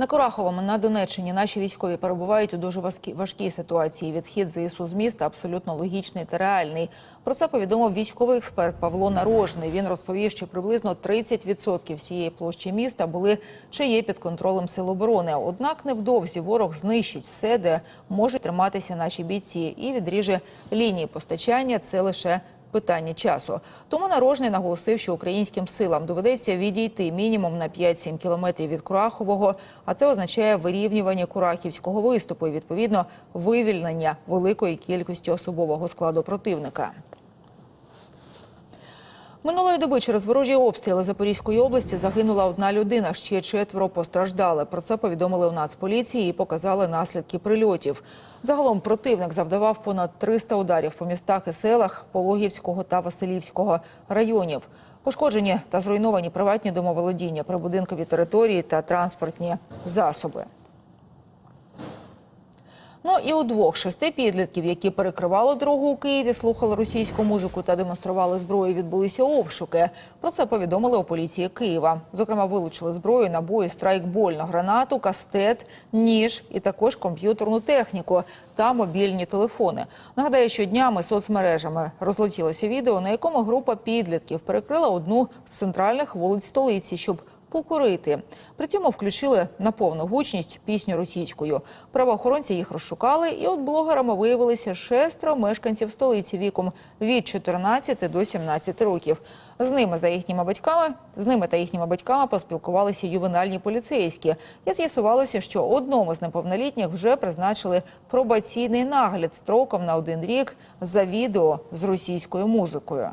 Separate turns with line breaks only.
На Кураховому на Донеччині наші військові перебувають у дуже важкій ситуації. Відхід ЗСУ з міста абсолютно логічний та реальний. Про це повідомив військовий експерт Павло Нарожний. Він розповів, що приблизно 30% всієї площі міста були чи є під контролем сил оборони. Однак невдовзі ворог знищить все, де можуть триматися наші бійці, і відріже лінії постачання. Це лише питання часу. Тому нарожний наголосив, що українським силам доведеться відійти мінімум на 5-7 кілометрів від Курахового, а це означає вирівнювання Курахівського виступу і відповідно вивільнення великої кількості особового складу противника. Минулої доби через ворожі обстріли Запорізької області загинула одна людина. Ще четверо постраждали. Про це повідомили у Нацполіції і показали наслідки прильотів. Загалом противник завдавав понад 300 ударів по містах і селах Пологівського та Василівського районів. Пошкоджені та зруйновані приватні домоволодіння, прибудинкові території та транспортні засоби. Ну і у двох шести підлітків, які перекривали дорогу у Києві, слухали російську музику та демонстрували зброю, відбулися обшуки. Про це повідомили у поліції Києва. Зокрема, вилучили зброю, набої, страйкбольну гранату, кастет, ніж і також комп'ютерну техніку та мобільні телефони. Нагадаю, що днями соцмережами розлетілося відео, на якому група підлітків перекрила одну з центральних вулиць столиці, щоб покурити. При цьому включили на повну гучність пісню російською. Правоохоронці їх розшукали, і от блогерами виявилися шестеро мешканців столиці віком від 14 до 17 років. З ними за їхніми батьками, з ними та їхніми батьками поспілкувалися ювенальні поліцейські. І з'ясувалося, що одному з неповнолітніх вже призначили пробаційний нагляд строком на один рік за відео з російською музикою.